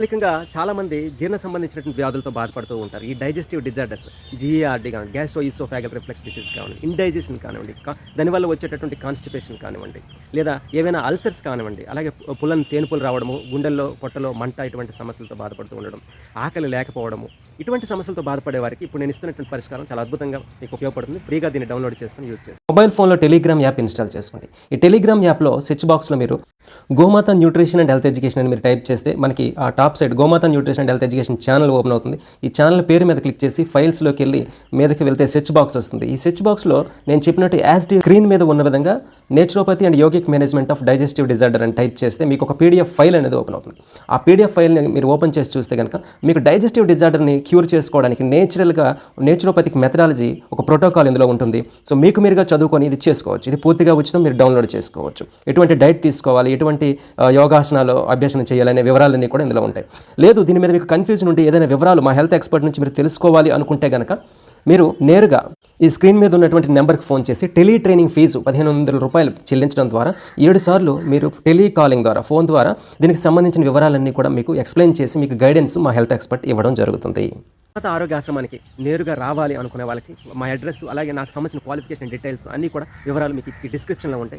ప్రత్యేకంగా చాలామంది జీర్ణ సంబంధించినటువంటి వ్యాధులతో బాధపడుతూ ఉంటారు. ఈ డైజెస్టివ్ డిజార్డర్స్ జీఆర్డీ కానివ్వండి గ్యాస్ట్రో ఈసోఫాగల్ రిఫ్లెక్స్ డిసీజ్ కానివ్వండి ఇండైజెషన్ కానివ్వండి దానివల్ల వచ్చేటటువంటి కాన్స్టిపేషన్ కానివ్వండి లేదా ఏవైనా అల్సర్స్ కానివ్వండి అలాగే పు- పుల్లని తేనుపులు రావడము గుండెల్లో పొట్టలో మంట ఇటువంటి సమస్యలతో బాధపడుతూ ఉండడం ఆకలి లేకపోవడము ఇటువంటి సమస్యలతో బాధపడే వారికి ఇప్పుడు నేను ఇస్తున్నటువంటి పరిష్కారం చాలా అద్భుతంగా మీకు ఉపయోగపడుతుంది. ఫ్రీగా దీన్ని డౌన్లోడ్ చేసుకుని యూజ్ చేసి మొబైల్ ఫోన్లో టెలిగ్రామ్ యాప్ ఇన్స్టాల్ చేసుకోండి. ఈ టెలిగ్రామ్ యాప్లో స్విచ్ బాక్స్లో మీరు గోమాత న్యూట్రిషన్ అండ్ హెల్త్ ఎడ్యుకేషన్ అని మీరు టైప్ చేస్తే మనకి ఆ top side Gomata nutrition and health education channel open అవుతుంది. ఈ ఛానల్ పేరు మీద క్లిక్ చేసి ఫైల్స్లోకి వెళ్ళి మీదకి వెళ్తే సెర్చ్ బాక్స్ వస్తుంది. ఈ సెర్చ్ బాక్స్లో నేను చెప్పినట్టు యాజ్ డి స్క్రీన్ మీద ఉన్న విధంగా naturopathy and yogic management of digestive disorder అని టైప్ చేస్తే మీకు ఒక పీడిఎఫ్ ఫైల్ అనేది ఓపెన్ అవుతుంది. ఆ పీడిఎఫ్ ఫైల్ని మీరు ఓపెన్ చేసి చూస్తే కనుక మీకు డైజెస్టివ్ డిజార్డర్ని క్యూర్ చేసుకోవడానికి నేచురల్గా నేచురోపతిక్ మెథడాలజీ ఒక ప్రోటోకాల్ ఇందులో ఉంటుంది. సో మీకు మీరుగా చదువుకొని ఇది చేసుకోవచ్చు. ఇది పూర్తిగా ఉచితం మీరు డౌన్లోడ్ చేసుకోవచ్చు. ఎటువంటి డైట్ తీసుకోవాలి ఎటువంటి యోగాసనాలు అభ్యసనం చేయాలనే వివరాలన్నీ కూడా ఇందులో ఉంటాయి. లేదు దీని మీద మీకు కన్ఫ్యూజన్ ఉంటే ఏదైనా వివరాలు మా హెల్త్ ఎక్స్పర్ట్ నుంచి మీరు తెలుసుకోవాలి అనుకుంటే కనుక మీరు నేరుగా ఈ స్క్రీన్ మీద ఉన్నటువంటి నెంబర్కి ఫోన్ చేసి టెలీ ట్రైనింగ్ ఫీజు పదిహేను వందల రూపాయలు చెల్లించడం ద్వారా ఏడు సార్లు మీరు టెలీ కాలింగ్ ద్వారా ఫోన్ ద్వారా దీనికి సంబంధించిన వివరాలన్నీ కూడా మీకు ఎక్స్ప్లెయిన్ చేసి మీకు గైడెన్స్ మా హెల్త్ ఎక్స్పర్ట్ ఇవ్వడం జరుగుతుంది. గత ఆరోగ్య ఆశ్రమానికి నేరుగా రావాలి అనుకునే వాళ్ళకి మా అడ్రస్ అలాగే నాకు సంబంధించిన క్వాలిఫికేషన్ డీటెయిల్స్ అన్నీ కూడా వివరాలు మీకు ఈ డిస్క్రిప్షన్లో ఉంటాయి.